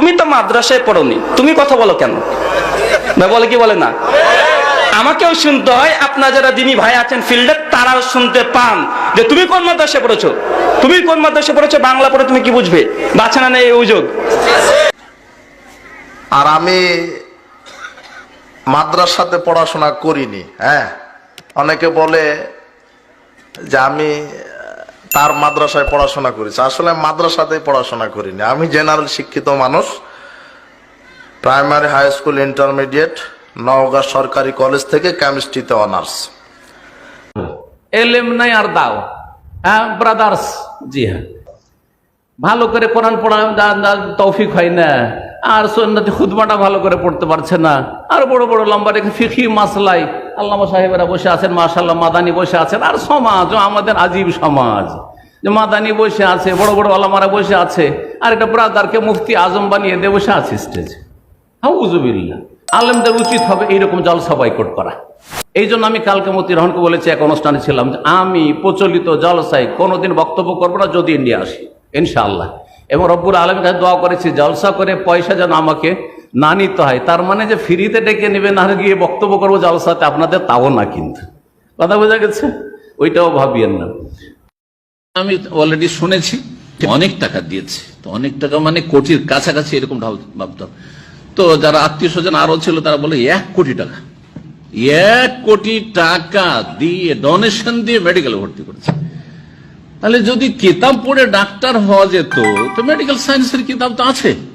তুমি তো মাদ্রাসায় পড়নি, তুমি কথা বলো কেন? বলে কি বলে না? আমাকেও শুনতে হয়, আপনার যারা দিনী ভাই আছেন, ফিল্ডে তারাও শুনতে পান। যে তুমি কোন মাদ্রাসায় পড়েছো? তুমি কোন মাদ্রাসায় পড়েছো? বাংলা পড়ে তুমি কি বুঝবে? বাছা না নেই এই অভিযোগ? আর আমি মাদ্রাসাতে পড়াশোনা করিনি হ্যাঁ? অনেকে বলে যে আমি তার মাদ্রাসায় পড়াশোনা করেছি। আসলে মাদ্রাসাতে পড়াশোনা করিনি। আমি জেনারেল শিক্ষিত মানুষ। Primary, high school, intermediate, Naogaon সরকারি কলেজ থেকে কেমিস্ট্রিতে অনার্স। এলেম নাই আর দাও। হ্যাঁ ব্রাদার্স? জি হ্যাঁ। ভালো করে কোরআন পড়া তৌফিক হয় না। আর সন্ন্যতি খুদবাটা ভালো করে পড়তে পারছে না। আর বড় বড় লম্বা রেখে ফিখি মাসলাই। আল্লামা সাহেবেরা বসে আছেন মাশাল্লাহ মাদানি বসে আছেন। আর সমাজ, আমাদের আজীব সমাজ। যে মাদানি বসে আছে, বড় বড় আলামারা বসে আছে, আর একটা ব্রাদারকে মুফতি আজম বানিয়ে দিয়ে বসে আছে স্টেজে হাউজুবিল্লাহ। আলেমদের উচিত হবে এইরকম জলসা বয়কট করা। এই জন্য আমি কালকে মতি রহনকে বলেছি, এক অনুষ্ঠানে ছিলাম, যে আমি প্রচলিত জলসায় কোনোদিন বক্তব্য করব না, যদি ইন্ডিয়া আসি, ইনশাআল্লাহ। এবং রব্বুল আলমের কাছে দোয়া করেছি, জলসা করে পয়সা যেন আমাকে না নিতে হয়। তার মানে যে ফ্রিতে ডেকে নেবে না গিয়ে বক্তব্য করব জলসাতে, আপনাদের তাও না কিন্তু। কথা বোঝা গেছে? ওইটাও ভাবিয়েন না। আমি অলরেডি শুনেছি অনেক টাকা দিয়েছে। তো অনেক টাকা মানে কোটির কাছাকাছি এরকম ভাব- ভাবতাম তো যারা আত্মীয় স্বজন আরও ছিল, তারা বলে, এক কোটি টাকা। এক কোটি টাকা দিয়ে ডোনেশন দিয়ে মেডিকেল ভর্তি করেছে। তাহলে যদি কিতাব পড়ে ডাক্তার হওয়া যেত, তো মেডিকেল সায়েন্সের কিতাব তো আছে।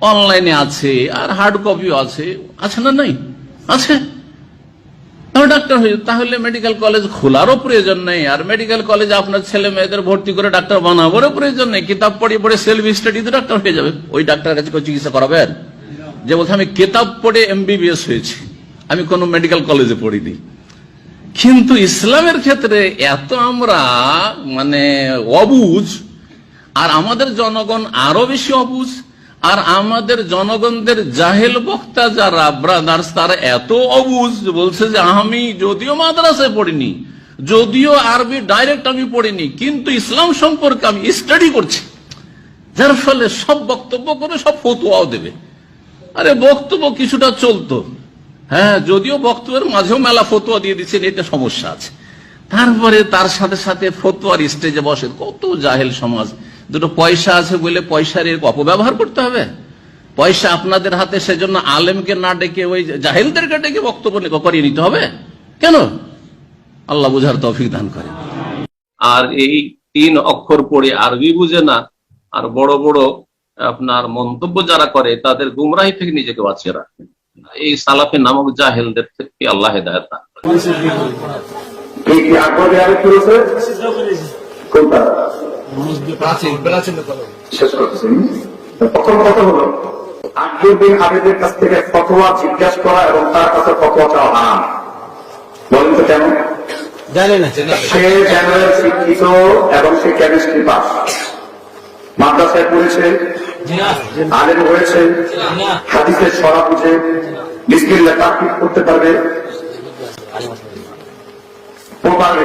অনলাইনে আছে, আর হার্ড কপিও আছে। আছে না নাই? আছে? ডাক্তার হয়ে তাহলে মেডিকেল কলেজ খোলারও প্রয়োজন নেই। আর মেডিকেল কলেজ আপনার ছেলে মেয়েদের ভর্তি করে ডাক্তার বানাবোরও প্রয়োজন নেই। কিতাব পড়ে পড়ে সেলফ স্টাডিতে ডাক্তার হয়ে যাবে। ওই ডাক্তারের কাছে চিকিৎসা করাবেন? যে বলছে, আমি কিতাব পড়ে এমবিবিএস হয়েছি। আমি কোনো মেডিকেল কলেজে পড়িনি। কিন্তু ইসলামের ক্ষেত্রে এত আমরা মানে অবুজ, আর আমাদের জনগণ আরও বেশি অবুজ আর আমাদের জনগণদের জাহেল বক্তা যারা ব্রাদার্স তারা এত অবুজ বলছে যে আমি যদিও মাদ্রাসায় পড়িনি, যদিও আরবি ডাইরেক্ট আমি পড়িনি, কিন্তু ইসলাম সম্পর্কে আমি স্টাডি করছি। যার ফলে সব বক্তব্য করে সব ফতুয়াও দেবে। আরে বক্তব্য কিছুটা চলতো। হ্যাঁ যদিও বক্তব্যের মাঝেও মেলা ফতুয়া দিয়ে দিচ্ছেন, এটা সমস্যা আছে। তারপরে তার সাথে সাথে ফতুয়ার স্টেজে বসে কত জাহেল সমাজ। দুটো পয়সা আছে বলে পয়সার এর অপব্যবহার করতে হবে। পয়সা আপনাদের হাতে সেজন্য আলেমকে না ডেকে ওই জাহেলদেরকে ডেকে বক্তব্য করিয়ে নিতে হবে। কেন? আল্লাহ বুঝার তৌফিক দান করে আর এই তিন অক্ষর পড়ে আরবি বুঝে না আর বড় বড় আপনার মন্তব্য যারা করে তাদের গুমরাহি থেকে নিজেকে বাঁচিয়ে রাখে। এই সালাফি নামক জাহেলদের থেকে আল্লাহ হেদায়ত দান করেন। শেষ করতেছি। প্রথম কথা হলো আকবর বিন আবেদের কাছ থেকে ফতোয়া জিজ্ঞাসা করা এবং তার কাছে ফতোয়া চাওয়া হারাম। বলেন তো কেন? সে জেনারেল শিক্ষিত এবং সে কেমিস্ট্রি পাস। মাদ্রাসায় পড়েছে আলেম হয়েছে হাদিসের সরা বুঝে বিসমিল্লাহ তাকিদ করতে পারবে। ও পারবে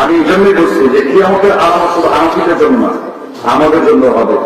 আমি এই জন্যই বলছি যে কি আমাদের আলামত শুধু আনন্দের জন্য আমাদের জন্য হবে।